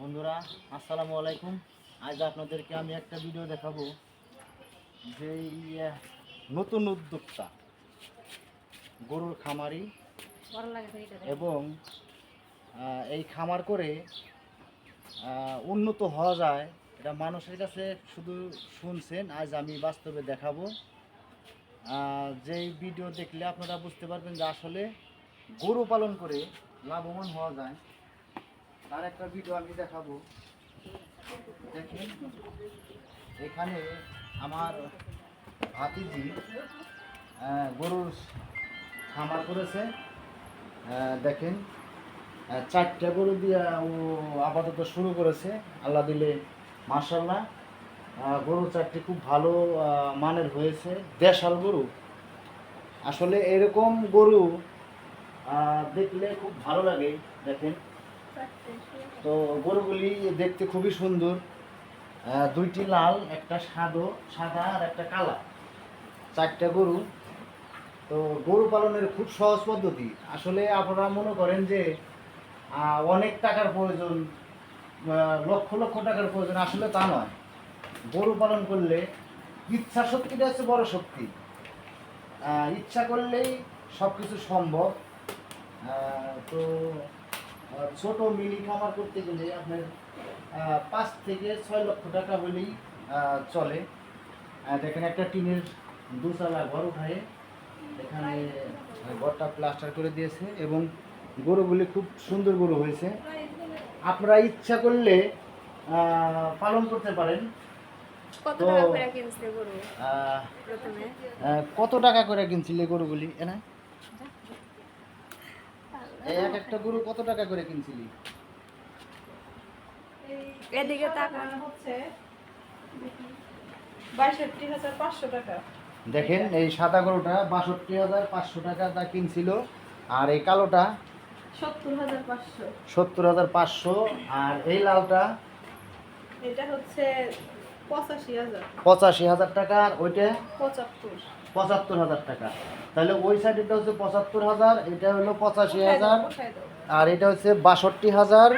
বন্ধুরা আসসালামু আলাইকুম। আজ আপনাদেরকে আমি একটা ভিডিও দেখাবো যে নতুন উদ্যোক্তা গরুর খামারি এবং এই খামার করে উন্নত হওয়া যায় এটা মানুষের কাছে শুধু শুনছেন আজ আমি বাস্তবে দেখাবো। যেই ভিডিও দেখলে আপনারা বুঝতে পারবেন যে আসলে গরু পালন করে লাভবান হওয়া যায়। তার একটা ভিডিও আমি দেখাবো। দেখেন, এখানে আমার ভাতিজি গরুর খামার করেছে। দেখেন চারটা গরু দিয়ে ও আপাতত শুরু করেছে। আল্লাহ দিলে মার্শাল্লাহ গরু চারটি খুব ভালো মানের হয়েছে। দেশাল গরু। আসলে এরকম গরু দেখলে খুব ভালো লাগে। দেখেন তো গরুগুলি দেখতে খুবই সুন্দর। দুইটি লাল, একটা সাদো, সাদা আর একটা কালা। চারটা গরু। তো গরু পালনের খুব সহজ পদ্ধতি। আসলে আপনারা মনে করেন যে অনেক টাকার প্রয়োজন লক্ষ লক্ষ টাকার প্রয়োজন। আসলে তা নয়। গরু পালন করলে ইচ্ছা শক্তিটা হচ্ছে বড় শক্তি। ইচ্ছা করলেই সব কিছু সম্ভব তো ছোট মিনি খামার করতে গেলে আপনার পাঁচ থেকে ছয় লক্ষ টাকা হলেই চলে। দেখেন একটা টিনের দুচালা ঘর উঠায় এখানে ঘরটা প্লাস্টার করে দিয়েছে এবং গরুগুলি খুব সুন্দর গরু হয়েছে। আপনারা ইচ্ছা করলে পালন করতে পারেন। কত টাকা করে কিনছে গরু আহ, প্রথমে? আহ, কত টাকা করে কিনছিলে গরুগুলি? এনা এক একটা গরু কত টাকা করে কিনছিলি? এদিকে তাকান। হচ্ছে বাষট্টি হাজার পাঁচশো টাকা। দেখেন এই সাদা গরুটা বাষট্টি হাজার পাঁচশো টাকা তা কিনছিল আর এই কালোটা সত্তর হাজার পাঁচশো। সত্তর হাজার পাঁচশো আর এই লালটা এটা হচ্ছে পঁচাশি হাজার। টাকা আর ওইটা পঁচাত্তর। হাজার টাকা। তাহলে ওই সাইডেরটা হচ্ছে পঁচাত্তর হাজার এটা হলো পঁচাশি হাজার আর এটা হচ্ছে বাষট্টি হাজার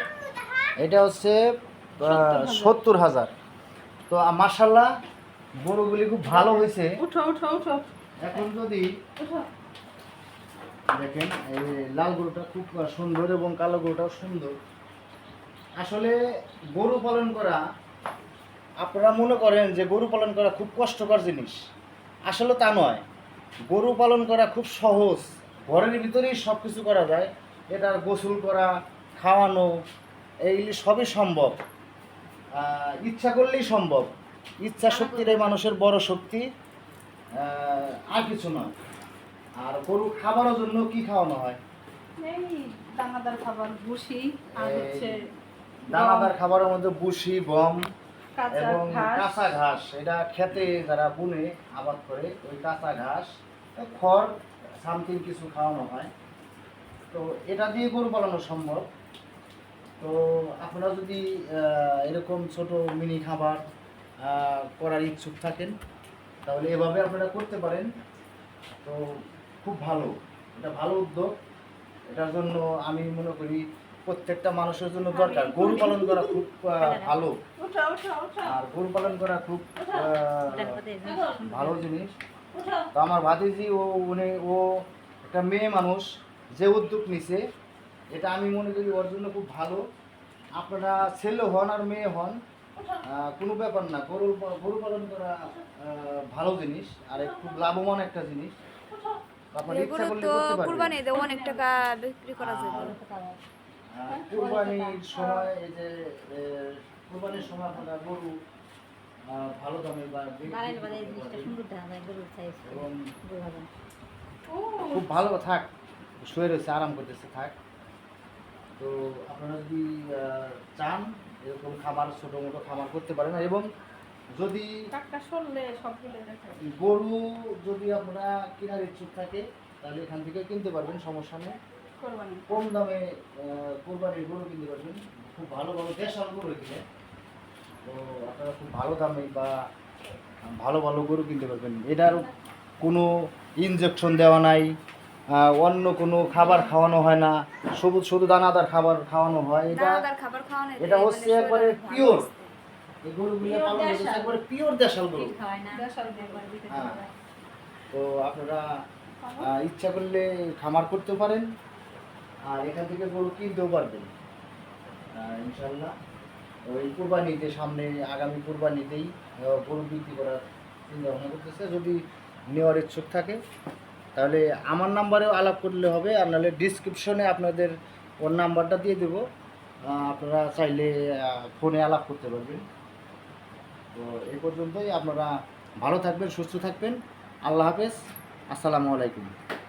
এটা হচ্ছে সত্তর হাজার। তো মার্শাল্লাহ গরুগুলি খুব ভালো হয়েছে। এখন যদি দেখেন এই লাল গরুটা খুব সুন্দর এবং কালো গরুটাও সুন্দর। আসলে গরু পালন করা আপনারা মনে করেন যে গরু পালন করা খুব কষ্টকর জিনিস। আসলে তা নয়। গরু পালন করা খুব সহজ। ঘরের ভিতরেই সব কিছু করা যায়। এটার গোসল করা খাওয়ানো এইগুলি সবই সম্ভব। ইচ্ছা করলেই সম্ভব। ইচ্ছা শক্তিটাই মানুষের বড় শক্তি আর কিছু নয়। আর গরু খাবারের জন্য কি খাওয়ানো হয়? দানাদার খাবার ভুসি আর হচ্ছে দানাদার খাবারের মধ্যে বুসি গম এবং কাঁচা ঘাস এটা খেতে যারা বুনে আবাদ করে ওই কাঁচা ঘাস খড় সামথিং কিছু খাওয়ানো হয়। তো এটা দিয়ে গরু পালানো সম্ভব। তো আপনারা যদি আহ, এরকম ছোট মিনি খাবার করার ইচ্ছুক থাকেন তাহলে এভাবে আপনারা করতে পারেন। তো খুব ভালো। এটা ভালো উদ্যোগ। এটার জন্য আমি মনে করি প্রত্যেকটা মানুষের জন্য দরকার। গরু পালন করা খুব ভালো। আর গরু পালন করা খুব ভালো জিনিস। তো আমার ভাতিজি, ও, উনি, ও একটা মেয়ে মানুষ, যে উদ্যোগ নিছে, এটা আমি মনে করি ওর জন্য খুব ভালো। আপনারা ছেলে হন আর মেয়ে হন কোনো ব্যাপার না। গরু গরু পালন করা ভালো জিনিস, আর খুব লাভবান একটা জিনিস। করলে তো কুরবানি দিয়ে অনেক টাকা বিক্রি করা কুরবানির সময় এই যে কুরবানির সময় আপনারা গরু ভালো দামে বা খুব ভালো থাক। শুয়ে রয়েছে আরাম করতেছে থাক। তো আপনারা যদি চান এরকম খামার ছোটো মোটো খামার করতে পারেন। এবং যদি গরু যদি আপনারা কেনার ইচ্ছুক থাকে তাহলে এখান থেকে কিনতে পারবেন সমস্যা নেই। কম দামে কোরবানির গরু কিনতে পারবেন। খুব ভালো ভালো দেশাল গরু কিনে। তো আপনারা খুব ভালো দামে বা ভালো ভালো গরু কিনতে পারবেন। এটার কোনো ইনজেকশন দেওয়া নাই অন্য কোনো খাবার খাওয়ানো হয় না। সবুজ শুধু দানাদার খাবার খাওয়ানো হয়। এটা দানাদার খাবার খাওয়ানো এটা হচ্ছে একবারে পিওর এই গরুগুলো পালন একবারে পিওর দেশাল গরু। দেশাল হ্যাঁ। তো আপনারা ইচ্ছা করলে খামার করতে পারেন। আর এখান থেকে গরু কিনতেও পারবেন। ইনশাল্লাহ ওই কুরবানিতে, সামনে আগামী কুরবানিতেই গরু বিক্রি করার চিন্তা ভাবনা করতেছে। যদি নেওয়ার ইচ্ছুক থাকে, তাহলে আমার নাম্বারেও আলাপ করলে হবে, আর নাহলে ডিসক্রিপশনে আপনাদের ওর নাম্বারটা দিয়ে দেবো। আপনারা চাইলে ফোনে আলাপ করতে পারবেন। তো এই পর্যন্তই। আপনারা ভালো থাকবেন, সুস্থ থাকবেন। আল্লাহ হাফেজ। আসসালামু আলাইকুম।